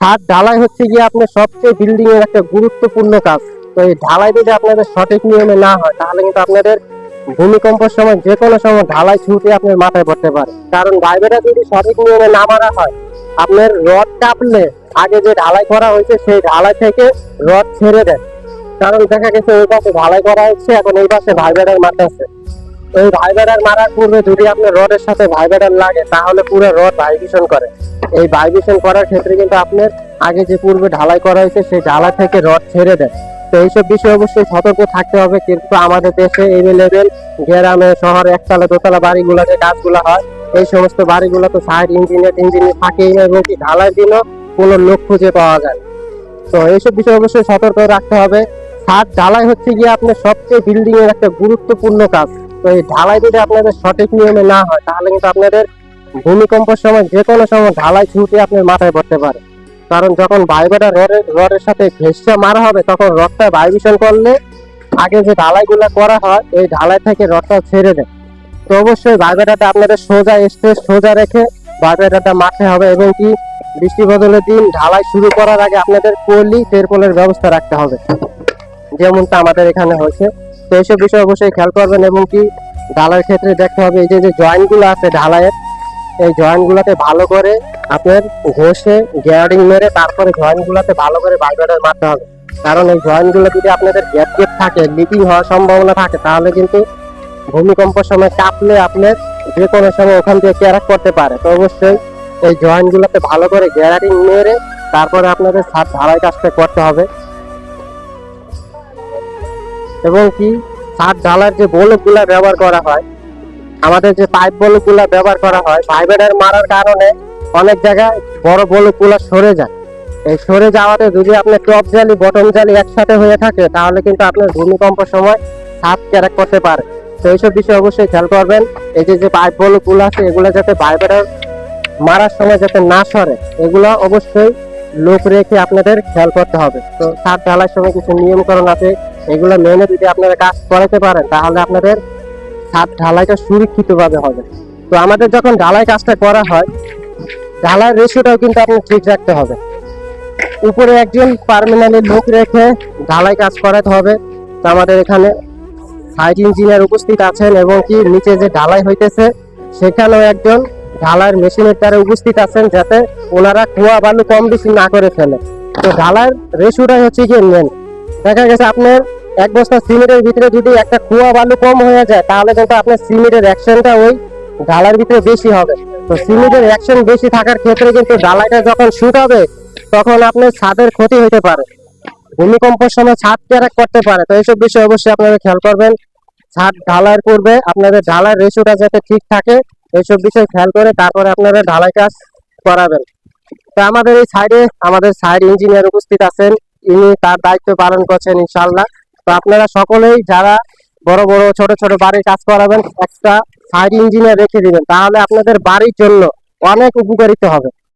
ছাদ ঢালাই হচ্ছে গিয়ে আপনার সবচেয়ে বিল্ডিং এর একটা গুরুত্বপূর্ণ কাজ। তো এই ঢালাই যদি আপনাদের সঠিক নিয়মে না হয়, তাহলে কিন্তু আপনাদের ভূমিকম্পের সময় যে কোনো সময় ঢালাই ছুটে আপনার মাথায় পড়তে পারে। কারণ বাইবেটা যদি সঠিক নিয়মে না মারা হয়, আপনার রড কাটলে আগে যে ঢালাই করা হয়েছে, সেই ঢালাই থেকে রড ছেড়ে দেয়। কারণ দেখা গেছে ওই পাশে ঢালাই করা হচ্ছে, এখন এই পাশে ভাইবেটার মারতেছে এই ভাইবেটার মারার পূর্বে যদি আপনার রডের সাথে ভাইবেটার লাগে, তাহলে পুরো রড ভাইব্রেশন করে। এই ভাইব্রেশন করার ক্ষেত্রে কিন্তু আপনার আগে যে পূর্বে ঢালাই করা হয়েছে, সেই ঢালাই থেকে রড ছেড়ে দেয় তো এইসব বিষয়ে অবশ্যই সতর্ক থাকতে হবে, কিন্তু আমাদের দেশে এভেলেবেল গ্রামে, শহরে, একতলা, দোতলা বাড়িগুলো, যে কাজগুলো হয়, এই সমস্ত বাড়িগুলো তো সাইড ইঞ্জিনিয়ার ইঞ্জিনিয়ার থাকেই না এবং কি ঢালাই দিনও কোনো লোক খুঁজে পাওয়া যায় তো এইসব বিষয়ে অবশ্যই সতর্ক রাখতে হবে। ছাদ ঢালাই হচ্ছে গিয়ে আপনার সবচেয়ে বিল্ডিং এর একটা গুরুত্বপূর্ণ কাজ। তো এই ঢালাই যদি আপনাদের সঠিক নিয়মে না হয়, তাহলে কিন্তু আপনাদের ভূমিকম্পের সময় যে কোনো সময় ঢালাই ছুটে আপনার মাথায় পড়তে পারে। কারণ যখন ভাইবেটা রডের রডের সাথে ঘেসে মারা হবে, তখন রডটা ভাইব্রেশন করলে আগে যে ঢালাইগুলো করা হয়, এই ঢালাই থেকে রডটা ছেড়ে দেয়। তো অবশ্যই ভাইবেটাটা আপনাদের সোজা স্টেজ সোজা রেখে ভাইবেটাটা মাঠে হবে এবং কি বৃষ্টি বদলের দিন ঢালাই শুরু করার আগে আপনাদের পলি তেরপলের ব্যবস্থা রাখতে হবে। যেমনটা আমাদের এখানে হয়েছে। তো এইসব বিষয়ে অবশ্যই খেয়াল করবেন এবং কি ঢালাইয়ের ক্ষেত্রে দেখতে হবে, এই যে যে জয়েন্ট আছে ঢালাইয়ের এই জয়েন্টগুলোতে ভালো করে আপনার ঘষে গ্যারিং মেরে তারপরে জয়েন্ট গুলাতে ভালো করে ভাইব্রেটার মারতে হবে। কারণ এই জয়েন্টগুলো যদি আপনাদের গ্যাপ গ্যাপ থাকে লিকিং হওয়ার সম্ভাবনা থাকে, তাহলে কিন্তু ভূমিকম্পের সময় কাঁপলে আপনার যে কোনো সময় ওখান থেকে ক্যারাক করতে পারে। তো অবশ্যই এই জয়েন্ট গুলাতে ভালো করে গ্যারারিং মেরে তারপরে আপনাদের ছাদ ঢালাই কাজটা করতে হবে। এবং কি? ছাদ ঢালার যে বলক ব্যবহার করা হয় আমাদের যে পাইপ বলকগুলা ব্যবহার করা হয় ভাইব্রেটার মারার কারণে অনেক জায়গায় বড় বলকগুলা সরে যায়। এই সরে যাওয়াতে যদি আপনার টপ জালি, বটম জালি একসাথে হয়ে থাকে, তাহলে কিন্তু আপনার ভূমিকম্প সময় ছাদ ক্যারাক করতে পারে। তো এইসব বিষয়ে অবশ্যই খেয়াল করবেন। এই যে যে পাইপ বলকগুলো আছে, এগুলো যাতে ভাইব্রেটার মারার সময় যাতে না সরে, এগুলো অবশ্যই লোক রেখে আপনাদের খেয়াল করতে হবে। তো ছাদ ঢালার সময় কিছু নিয়মকরণ আছে, এগুলো মেনে যদি আপনারা কাজ করাতে পারেন, তাহলে আপনাদের ছাদ ঢালাইটা সুরক্ষিত ভাবে হবে। তো আমাদের যখন ঢালাই কাজটা করা হয় ঢালাই রেশিওটাও কিন্তু আপনি ঠিক রাখতে হবে। উপরে একজন পার্মানেন্টলি লোক রেখে ঢালাই কাজ করাতে হবে। তো আমাদের এখানে সাইট ইঞ্জিনিয়ার উপস্থিত আছেন এবং কি নিচে যে ঢালাই হইতেছে, সেখানেও একজন ঢালাইয়ের মেশিনের দ্বারা উপস্থিত আছেন যাতে ওনারা কুয়া বালু কম বেশি না করে ফেলে। তো ঢালাইয়ের রেশিওটাই হচ্ছে কি মেন দেখা গেছে আপনার এক বস্তা সিমেন্টের ভিতরে যদি একটা কুয়া বালু কম হয়ে যায়, তাহলে কিন্তু আপনার সিমেন্টের অ্যাকশনটা ওই ঢালার ভিতরে বেশি হবে। তো সিমেন্টের অ্যাকশন বেশি থাকার ক্ষেত্রে কিন্তু ঢালাইটা যখন শুট হবে, তখন আপনার ছাদের ক্ষতি হতে পারে। ভূমিকম্পের সময় ছাদ ক্যারাক করতে পারে। তো এইসব বিষয়ে অবশ্যই আপনারা খেয়াল করবেন। ছাদ ঢালাইয়ের পূর্বে আপনাদের ঢালাইয়ের রেশিওটা যাতে ঠিক থাকে, এইসব বিষয়ে খেয়াল করে তারপরে আপনারা ঢালাই কাজ করাবেন। তো আমাদের এই সাইডে আমাদের সাইড ইঞ্জিনিয়ার উপস্থিত আছেন। ইনি তার দায়িত্ব পালন করছেন ইনশাল্লাহ তো আপনারা সকলেই যারা বড় বড়, ছোট ছোট বাড়ির কাজ করাবেন, একটা ফায়ার ইঞ্জিনিয়ার রেখে দিবেন। তাহলে আপনাদের বাড়ির জন্য অনেক উপকারিত হবে।